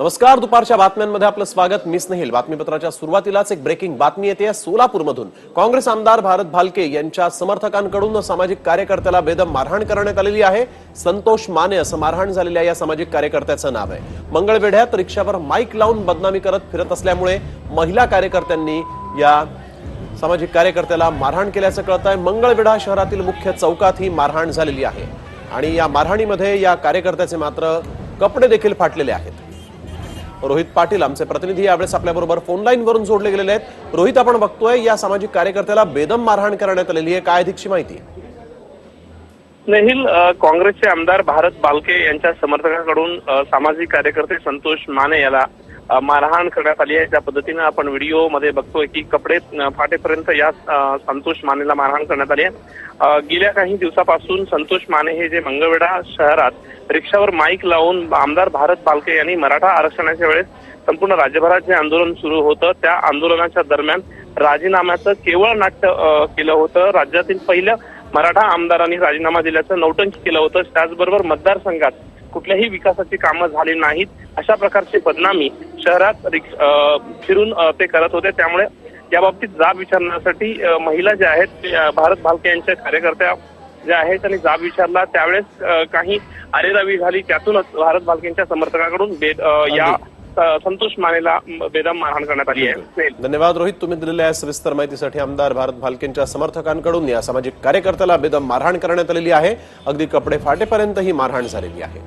नमस्कार दुपारच्या बातम्यांमध्ये आपलं स्वागत. मिस स्नेहिल. बातमीपत्राच्या सुरुवातीलाच एक ब्रेकिंग बातमी येते सोलापूरमधून. काँग्रेस आमदार भारत भालके यांच्या समर्थकांकडून सामाजिक कार्यकर्त्याला बेदम मारहाण करण्यात आलेली आहे. संतोष माने असं मारहाण झालेल्या या सामाजिक कार्यकर्त्याचं नाव आहे. मंगळवेढ्यात रिक्षावर माईक लावून बदनामी करत फिरत असल्यामुळे महिला कार्यकर्त्यांनी या सामाजिक कार्यकर्त्याला मारहाण केल्याचं कळत आहे मंगळवेढा शहरातील मुख्य चौकात ही मारहाण झालेली आहे. आणि या मारहाणीमध्ये या कार्यकर्त्याचे मात्र कपडे देखील फाटलेले आहेत. रोहित पाटील आमचे प्रतिनिधी यावेळेस आपल्याबरोबर फोन लाईन वरून जोडले गेलेले आहेत. रोहित आपण बघतोय या सामाजिक कार्यकर्त्याला बेदम मारहाण करण्यात आलेली आहे. काय अधिकची माहिती? नेहिल काँग्रेसचे आमदार भारत बालके यांच्या समर्थकांकडून सामाजिक कार्यकर्ते संतोष माने याला मारहाण करण्यात आली आहे. त्या पद्धतीनं आपण व्हिडिओमध्ये बघतोय की कपडे फाटेपर्यंत या संतोष मानेला मारहाण करण्यात आली आहे. गेल्या काही दिवसापासून संतोष माने हे जे मंगळवेढा शहरात रिक्षावर माईक लावून आमदार भारत बालके यांनी मराठा आरक्षणाच्या वेळेस संपूर्ण राज्यभरात जे आंदोलन सुरू होतं त्या आंदोलनाच्या दरम्यान राजीनाम्याचं केवळ नाट्य केलं होतं. राज्यातील पहिलं मराठा आमदारांनी राजीनामा दिल्याचं नौटंकी केलं होतं. त्याचबरोबर मतदारसंघात कुठल्याही विकासाची कामं झाली नाहीत. अशा प्रकारची बदनामी शहरात फिरून ते करत होते. त्यामुळे या बाबतीत जाब विचारण्यासाठी महिला ज्या आहेत भारत भालके यांच्या कार्यकर्त्या ज्या आहेत त्यांनी जाब विचारला. त्यावेळेस काही अरेरावी झाली. त्यातूनच भारत भालकेंच्या समर्थकांकडून या संतोष मानेला बेदम मारहाण करण्यात आली आहे. धन्यवाद रोहित. तुम्ही दिलेल्या या सविस्तर माहितीसाठी आमदार भारत भालकेंच्या समर्थकांकडून या सामाजिक कार्यकर्त्याला बेदम मारहाण करण्यात आलेली आहे. अगदी कपडे फाटेपर्यंत ही मारहाण झालेली आहे.